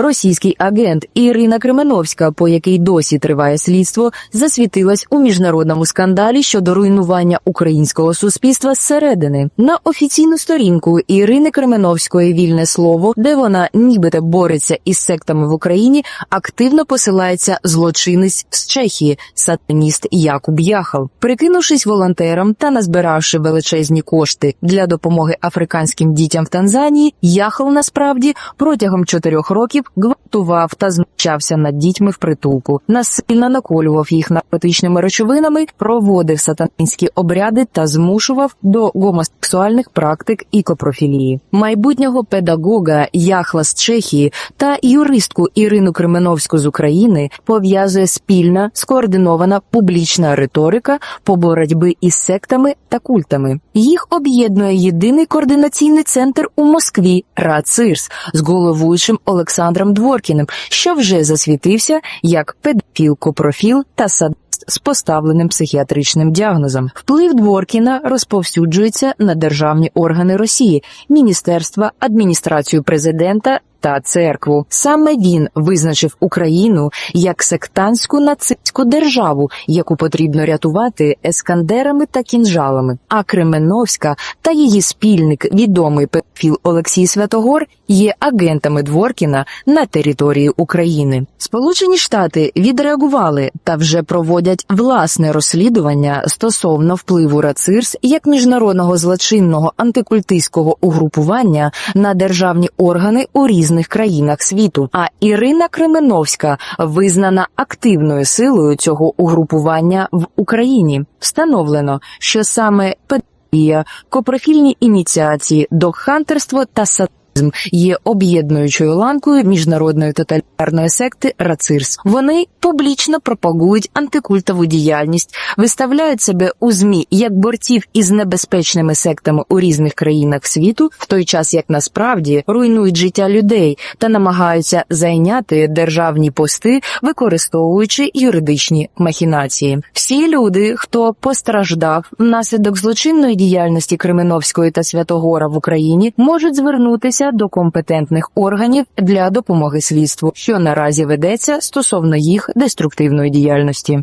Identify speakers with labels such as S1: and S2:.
S1: Російський агент Ірина Кременовська, по якій досі триває слідство, засвітилась у міжнародному скандалі щодо руйнування українського суспільства зсередини. На офіційну сторінку Ірини Кременовської вільне слово, де вона нібито бореться із сектами в Україні, активно посилається злочинець з Чехії, сатаніст Якуб Яхал. Прикинувшись волонтером та назбиравши величезні кошти для допомоги африканським дітям в Танзанії, Яхал насправді протягом чотирьох років гвалтував та знущався над дітьми в притулку, насильно наколював їх наркотичними речовинами, проводив сатанинські обряди та змушував до гомосексуальних практик і копрофілії. Майбутнього педагога Яхла з Чехії та юристку Ірину Кременовську з України пов'язує спільна скоординована публічна риторика по боротьбі із сектами та культами. Їх об'єднує єдиний координаційний центр у Москві РАЦИРС з головуючим Олександром Дворкіним, що вже засвітився як педпілкопрофіл та сад. з поставленим психіатричним діагнозом. Вплив Дворкіна розповсюджується на державні органи Росії, міністерства, адміністрацію президента. Та церкву саме він визначив Україну як сектантську нацистську державу, яку потрібно рятувати ескандерами та кінжалами. А Кременовська та її спільник, відомий педофіл Олексій Святогор, є агентами Дворкіна на території України. Сполучені Штати відреагували та вже проводять власне розслідування стосовно впливу РАЦИРС як міжнародного злочинного антикультистського угрупування на державні органи у різних країнах світу. А Ірина Кременовська визнана активною силою цього угрупування в Україні. Встановлено, що саме педофілія, копрофільні ініціації, докхантерство та сатизм є об'єднуючою ланкою міжнародної тоталітарної секти РАЦИРС. Вони публічно пропагують антикультову діяльність, виставляють себе у змі як борців із небезпечними сектами у різних країнах світу, в той час як насправді руйнують життя людей та намагаються зайняти державні пости, використовуючи юридичні махінації. Всі люди, хто постраждав внаслідок злочинної діяльності Кременовської та Святогора в Україні, можуть звернутися до компетентних органів для допомоги слідству, що наразі ведеться стосовно їх деструктивної діяльності.